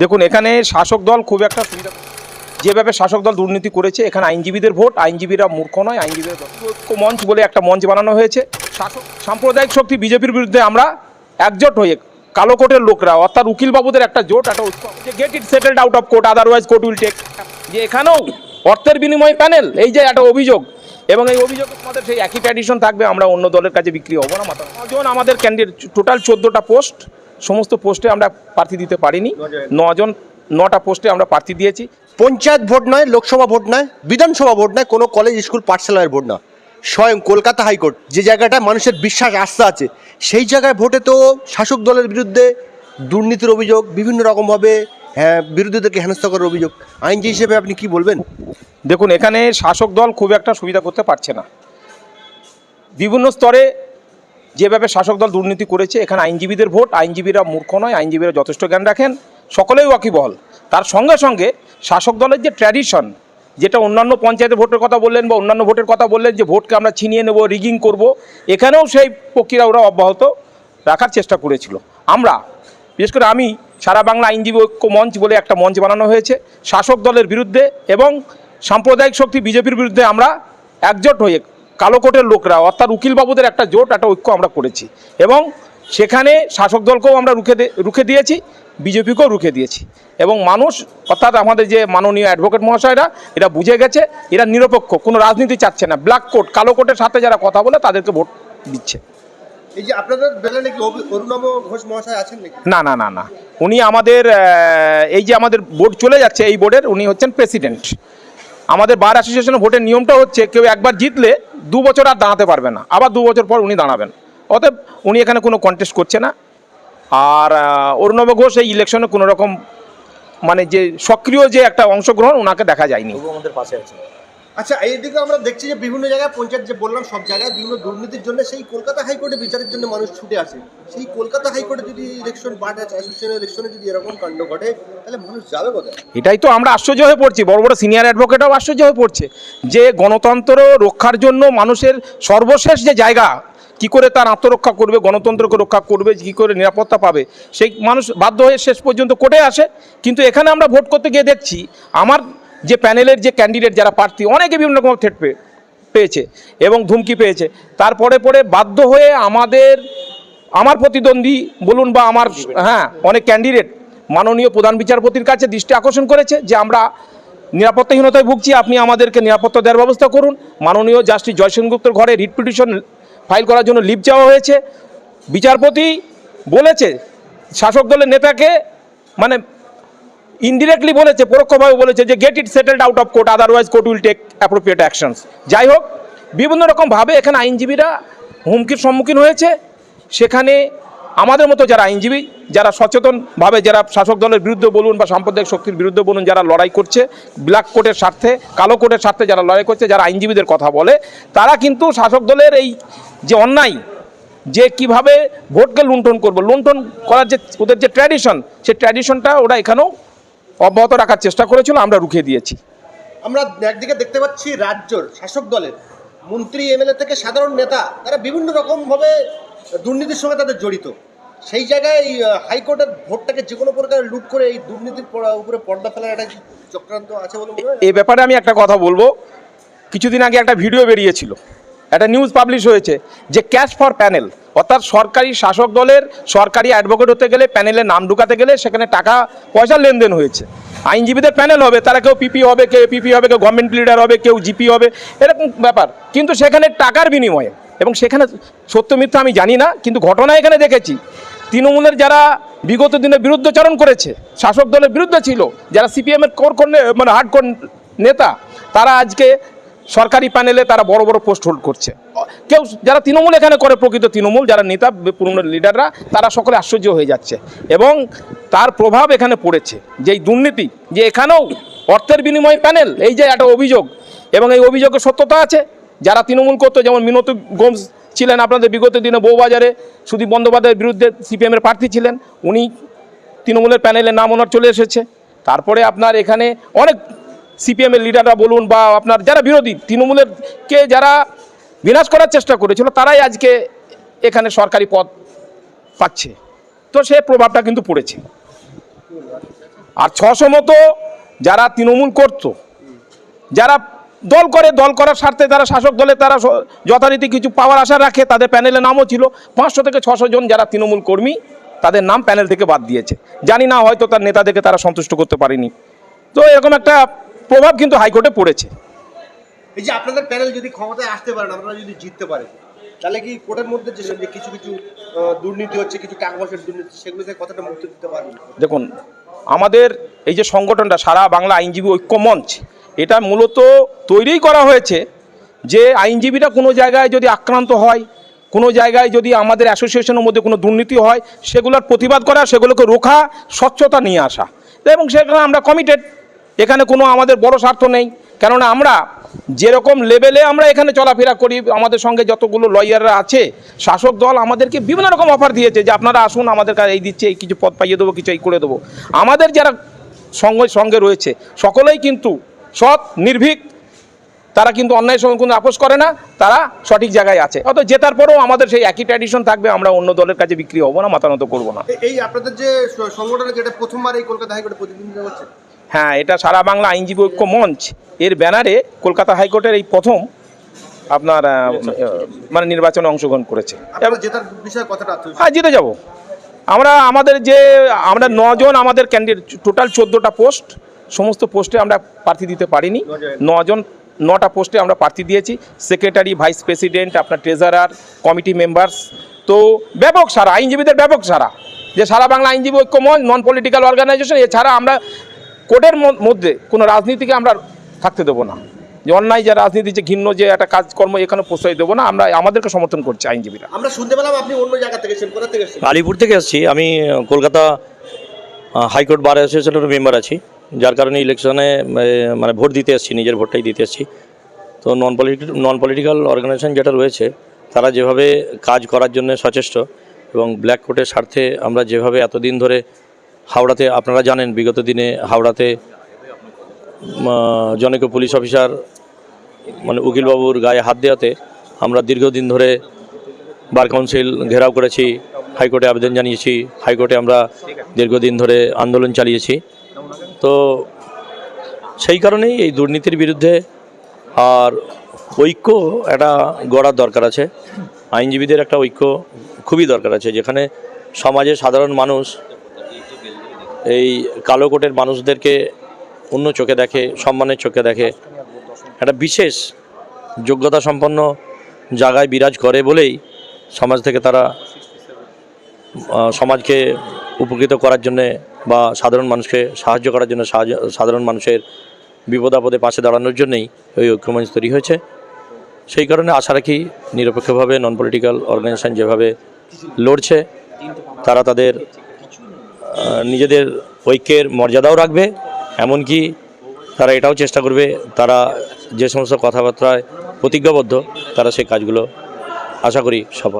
দেখুন, এখানে শাসক দল খুব একটা সুবিধা যেভাবে শাসক দল দুর্নীতি করেছে, এখানে আইনজীবীদের ভোট, আইনজীবীরা মূর্খ নয় আইনজীবীদের মঞ্চ বলে একটা মঞ্চ বানানো হয়েছে। শাসক সাম্প্রদায়িক শক্তি বিজেপির বিরুদ্ধে আমরা একজোট হয়ে কালো কোটের লোকরা, অর্থাৎ উকিল বাবুদের একটা জোট, একটা যে get it settled out of court otherwise court will take যে এখানেও অর্থের বিনিময় প্যানেল এই যে একটা অভিযোগ। এবং এই অভিযোগ আমাদের সেই একই ট্র্যাডিশন থাকবে, আমরা অন্য দলের কাছে বিক্রি হব না নজন আমাদের ক্যান্ডিডেট টোটাল চোদ্দোটা পোস্ট সমস্ত পোস্টে আমরা প্রার্থী দিতে পারিনি। নজন নটা পোস্টে আমরা প্রার্থী দিয়েছি। পঞ্চায়েত ভোট নয় লোকসভা ভোট নয় বিধানসভা ভোট নয় কোনো কলেজ স্কুল পাঠশালার ভোট না। স্বয়ং কলকাতা হাইকোর্ট যে জায়গাটা মানুষের বিশ্বাস আস্থা আছে সেই জায়গায় ভোটে তো শাসক দলের বিরুদ্ধে দুর্নীতির অভিযোগ বিভিন্ন রকমভাবে হ্যাঁ বিরোধীদেরকে হেনস্থা করার অভিযোগ। আইনজীবী হিসেবে আপনি কি বলবেন? দেখুন এখানে শাসক দল খুব একটা সুবিধা করতে পারছে না। বিভিন্ন স্তরে যেভাবে শাসক দল দুর্নীতি করেছে, এখানে আইনজীবীদের ভোট, আইনজীবীরা মূর্খ নয়, আইনজীবীরা যথেষ্ট জ্ঞান রাখেন, সকলেই ওয়াকিবহল। তার সঙ্গে সঙ্গে শাসক দলের যে ট্র্যাডিশন, যেটা অন্যান্য পঞ্চায়েতের ভোটের কথা বললেন বা অন্যান্য ভোটের কথা বললেন যে ভোটকে আমরা ছিনিয়ে নেব রিগিং করব, এখানেও সেই প্রক্রিয়া ওরা অব্যাহত রাখার চেষ্টা করেছিল। আমরা, বিশেষ করে আমি, সারা বাংলা আইনজীবী ঐক্য মঞ্চ বলে একটা মঞ্চ বানানো হয়েছে, শাসক দলের বিরুদ্ধে এবং সাম্প্রদায়িক শক্তি বিজেপির বিরুদ্ধে আমরা একজোট হয়ে কালো কোটের লোকরা অর্থাৎ উকিলবাবুদের একটা জোট একটা ঐক্য আমরা করেছি। এবং সেখানে শাসক দলকেও আমরা রুখে রুখে দিয়েছি বিজেপিকেও রুখে দিয়েছি। এবং মানুষ অর্থাৎ আমাদের যে মাননীয় অ্যাডভোকেট মহাশয়রা এটা বুঝে গেছে এরা নিরপেক্ষ কোনো রাজনীতি চাচ্ছে না। ব্ল্যাক কোট কালো কোটের সাথে যারা কথা বলে তাদেরকে ভোট দিচ্ছে। এই যে আপনাদের বেলা নাকি অরুণাম ঘোষ মহাশয় আছেন নাকি? না না না না। উনি আমাদের এই যে আমাদের বোর্ড চলে যাচ্ছে এই বোর্ডের উনি হচ্ছেন প্রেসিডেন্ট আমাদের বার অ্যাসোসিয়েশনের ভোটের নিয়মটা হচ্ছে কেউ একবার জিতলে দু বছর আর দাঁড়াতে পারবে না, আবার দু বছর পর উনি দাঁড়াবেন। অতএব উনি এখানে কোনো কন্টেস্ট করছে না। আর অরুণব ঘোষ এই ইলেকশনে কোনো রকম মানে যে সক্রিয় যে একটা অংশগ্রহণ ওনাকে দেখা যায়নি। আচ্ছা এইদিকে আমরা দেখছি যে বিভিন্ন জায়গায় পঞ্চায়েত যে বললাম, সব জায়গায় বিভিন্ন দুর্নীতির জন্য সেই কলকাতা হাইকোর্টে বিচারের জন্য মানুষ ছুটে আসে। সেই কলকাতা হাইকোর্টে যদি ইলেকশন বার অ্যাসোসিয়েশনের ইলেকশনে যদি এরকম কাণ্ড ঘটে, তাহলে মানুষ যাবে কোথায়? এটাই তো আমরা আশ্চর্য হয়ে পড়ছি, বড় বড় সিনিয়র অ্যাডভোকেটও আশ্চর্য হয়ে পড়ছে যে গণতন্ত্র রক্ষার জন্য মানুষের সর্বশেষ যে জায়গা, কি করে তার আত্মরক্ষা করবে, গণতন্ত্রকে রক্ষা করবে, কি করে নিরাপত্তা পাবে, সেই মানুষ বাধ্য হয়ে শেষ পর্যন্ত কোর্টে আসে। কিন্তু এখানে আমরা ভোট করতে গিয়ে দেখছি, আমার যে প্যানেলের যে ক্যান্ডিডেট যারা প্রার্থী, অনেকে বিভিন্ন রকম থ্রেট পেয়ে পেয়েছে এবং ধুমকি পেয়েছে। তারপরে পরে বাধ্য হয়ে আমাদের, আমার প্রতিদ্বন্দ্বী বলুন বা আমার হ্যাঁ অনেক ক্যান্ডিডেট মাননীয় প্রধান বিচারপতির কাছে দৃষ্টি আকর্ষণ করেছে যে আমরা নিরাপত্তাহীনতায় ভুগছি, আপনি আমাদেরকে নিরাপত্তা দেওয়ার ব্যবস্থা করুন। মাননীয় জাস্টিস জয়সেন গুপ্তর ঘরে রিট পিটিশন ফাইল করার জন্য লিভ চাওয়া হয়েছে। বিচারপতি বলেছে, শাসক দলের নেতাকে মানে ইনডিরেক্টলি বলেছে, পরোক্ষভাবে বলেছে যে get it settled out of court otherwise court will take appropriate actions যাই হোক, বিভিন্ন রকমভাবে এখানে আইনজীবীরা হুমকির সম্মুখীন হয়েছে। সেখানে আমাদের মতো যারা আইনজীবী, যারা সচেতনভাবে, যারা শাসক দলের বিরুদ্ধে বলুন বা সাম্প্রদায়িক শক্তির বিরুদ্ধে বলুন, যারা লড়াই করছে ব্ল্যাক কোটের স্বার্থে, কালো কোটের স্বার্থে যারা লড়াই করছে, যারা আইনজীবীদের কথা বলে, তারা কিন্তু শাসক দলের এই যে অন্যায়, যে কীভাবে ভোটকে লুণ্ঠন করব, লুণ্ঠন করার যে, ওদের যে ট্র্যাডিশন সেই ট্র্যাডিশনটা ওরা এখানেও অব্যাহত রাখার চেষ্টা করেছিল আমরা রুখে দিয়েছি। আমরা একদিকে দেখতে পাচ্ছি রাজ্যর শাসক দলের মন্ত্রী এমএলএ থেকে সাধারণ নেতা তারা বিভিন্ন রকমভাবে দুর্নীতির সঙ্গে তাদের জড়িত। সেই জায়গায় এই, হাইকোর্টের ভোটটাকে যে কোনো প্রকার লুট করে এই দুর্নীতির উপরে পর্দা ফেলার একটা চক্রান্ত আছে বলে এ ব্যাপারে আমি একটা কথা বলব। কিছুদিন আগে একটা ভিডিও বেরিয়েছিল। একটা নিউজ পাবলিশ হয়েছে যে ক্যাশ ফর প্যানেল অর্থাৎ সরকারি শাসক দলের সরকারি অ্যাডভোকেট হতে গেলে প্যানেলে নাম ঢুকাতে গেলে সেখানে টাকা পয়সার লেনদেন হয়েছে। আইনজীবীদের প্যানেল হবে, তারা কেউ পিপি হবে, কেউ পিপি হবে, কেউ গভর্নমেন্ট লিডার হবে, কেউ জিপি হবে, এরকম ব্যাপার। কিন্তু সেখানে টাকার বিনিময়ে, এবং সেখানে সত্য মিথ্যা আমি জানি না, কিন্তু ঘটনা এখানে দেখেছি, তৃণমূলের যারা বিগত দিনে বিরুদ্ধচারণ করেছে, শাসক দলের বিরুদ্ধে ছিল, যারা সিপিএমের কোর মানে হার্ড কোর নেতা, তারা আজকে সরকারি প্যানেলে তারা বড় বড় পোস্ট হোল্ড করছে। কেউ যারা তৃণমূল এখানে করে প্রকৃত তৃণমূল, যারা নেতা, পুরনো লিডাররা তারা সকলে আশ্চর্য হয়ে যাচ্ছে। এবং তার প্রভাব এখানে পড়েছে। যে এই দুর্নীতি, যে এখানেও অর্থের বিনিময় প্যানেল এই যে একটা অভিযোগ, এবং এই অভিযোগের সত্যতা আছে। যারা তৃণমূল করতো, যেমন মিনত গোমস ছিলেন আপনাদের বিগত দিনে বউবাজারে, সুদীপ বন্দ্যোপাধ্যায়ের বিরুদ্ধে সিপিএমের প্রার্থী ছিলেন। উনি তৃণমূলের প্যানেলে নাম ওনার চলে এসেছে। তারপরে আপনার এখানে অনেক সিপিএমের লিডাররা বলুন বা আপনার যারা বিরোধী, তৃণমূলের কে যারা বিনাশ করার চেষ্টা করেছিল, তারাই আজকে এখানে সরকারি পদ পাচ্ছে। তো সে প্রভাবটা কিন্তু পড়েছে। আর ছশো মতো যারা তৃণমূল করতো, যারা দল করে, দল করার স্বার্থে তারা শাসক দলে তারা যথারীতি কিছু পাওয়ার আশা রাখে, তাদের প্যানেলে নামও ছিল। পাঁচশো থেকে ছশো জন যারা তৃণমূল কর্মী, তাদের নাম প্যানেল থেকে বাদ দিয়েছে। জানি না হয়তো তার নেতাদেরকে তারা সন্তুষ্ট করতে পারেনি। তো এরকম একটা প্রভাব কিন্তু হাইকোর্টে পড়েছে। এই যে আপনাদের প্যানেল যদি ক্ষমতায় আসতে পারেন আপনারা যদি জিততে পারেন তাহলে কি কোর্টের মধ্যে যে কিছু কিছু দুর্নীতি হচ্ছে কিছু টাকা পয়সার দুর্নীতি সেগুলো থেকে কতটা মুক্তি দিতে পারবেন? দেখুন আমাদের এই যে সংগঠনটা সারা বাংলা আইনজীবী ঐক্য মঞ্চ এটা মূলত তৈরিই করা হয়েছে যে আইনজীবীরা কোনো জায়গায় যদি আক্রান্ত হয় কোনো জায়গায় যদি আমাদের অ্যাসোসিয়েশনের মধ্যে কোনো দুর্নীতি হয় সেগুলোর প্রতিবাদ করা সেগুলোকে রোখা স্বচ্ছতা নিয়ে আসা। এবং সেখানে আমরা কমিটেড এখানে কোনো আমাদের বড় স্বার্থ নেই। কেননা আমরা যেরকম লেভেলে আমরা এখানে চলাফেরা করি, আমাদের সঙ্গে যতগুলো লয়াররা আছে, শাসক দল আমাদেরকে বিভিন্ন রকম অফার দিয়েছে যে আপনারা আসুন, আমাদের কাছে এই দিচ্ছে, এই কিছু পদ পাইয়ে দেবো, কিছু এই করে দেবো। আমাদের যারা সঙ্গে সঙ্গে রয়েছে, সকলেই কিন্তু সৎ, নির্ভীক, তারা কিন্তু অন্যায়ের সঙ্গে কোনো আপোষ করে না, তারা সঠিক জায়গায় আছে। অত জেতার পরেও আমাদের সেই একই ট্র্যাডিশন থাকবে, আমরা অন্য দলের কাছে বিক্রি হব না, মাতানত করব না। এই আপনাদের যে স- সংগঠনে যেটা প্রথমবার এই কলকাতা হাইকোর্টে প্রতিনিধিত্ব করছে হ্যাঁ এটা সারা বাংলা আইনজীবী ঐক্য মঞ্চ। এর ব্যানারে কলকাতা হাইকোর্টের এই প্রথম আপনার মানে নির্বাচনে অংশগ্রহণ করেছে। হ্যাঁ জিতে যাব। আমরা আমাদের যে আমরা নজন আমাদের ক্যান্ডিডেট টোটাল চোদ্দোটা পোস্ট সমস্ত পোস্টে আমরা প্রার্থী দিতে পারিনি। নজন। নটা পোস্টে আমরা প্রার্থী দিয়েছি। সেক্রেটারি ভাইস প্রেসিডেন্ট আপনার ট্রেজারার কমিটি মেম্বার্স তো ব্যাপক সারা আইনজীবীদের ব্যাপক সারা। যে সারা বাংলা আইনজীবী ঐক্য মঞ্চ নন পলিটিক্যাল অর্গানাইজেশন এছাড়া আমরা কোর্টের মধ্যে কোনো রাজনীতিকে আমরা থাকতে দেবো না। যে অন্যায় যে রাজনীতি যে ঘিন্ন যে একটা কাজকর্ম এখানে প্রশ্রয় দেবো না আমরা আমাদেরকে সমর্থন করছি আইনজীবীরা। আমরা শুনতে পেলাম আপনি অন্য জায়গা থেকে এসেছেন কোথা থেকে আলিপুর থেকে এসেছি। আমি কলকাতা হাইকোর্ট বার অ্যাসোসিয়েশনের মেম্বার আছি। যার কারণে ইলেকশনে মানে ভোট দিতে এসেছি নিজের ভোটটাই দিতে এসেছি। তো non political non political organization যেটা রয়েছে তারা যেভাবে কাজ করার জন্য সচেষ্ট এবং ব্ল্যাক কোর্টের স্বার্থে আমরা যেভাবে এতদিন ধরে হাওড়াতে, আপনারা জানেন, বিগত দিনে হাওড়াতে জনক পুলিশ অফিসার মানে উকিলবাবুর গায়ে হাত দেওয়াতে আমরা দীর্ঘদিন ধরে বার কাউন্সিল ঘেরাও করেছি, হাইকোর্টে আবেদন জানিয়েছি, হাইকোর্টে আমরা দীর্ঘদিন ধরে আন্দোলন চালিয়েছি। তো সেই কারণেই এই দুর্নীতির বিরুদ্ধে আর ঐক্য একটা গড়ার দরকার আছে। আইনজীবীদের একটা ঐক্য খুবই দরকার আছে, যেখানে সমাজে সাধারণ মানুষ এই কালো কোটের মানুষদেরকে অন্য চোখে দেখে, সম্মানের চোখে দেখে একটা বিশেষ যোগ্যতা সম্পন্ন জায়গায় বিরাজ করে বলেই সমাজ থেকে তারা সমাজকে উপকৃত করার জন্যে বা সাধারণ মানুষকে সাহায্য করার জন্য সাহায্য, সাধারণ মানুষের বিপদ আপদে পাশে দাঁড়ানোর জন্যই ওই ঐক্যমঞ্চ তৈরি হয়েছে। সেই কারণে আশা রাখি নিরপেক্ষভাবে নন পলিটিক্যাল অর্গানাইজেশন যেভাবে লড়ছে, তারা তাদের নিজেদের ঐক্যের মর্যাদাও রাখবে, এমনকি তারা এটাও চেষ্টা করবে, তারা যে সমস্ত কথাবার্তায় প্রতিজ্ঞাবদ্ধ, তারা সেই কাজগুলো আশা করি সফল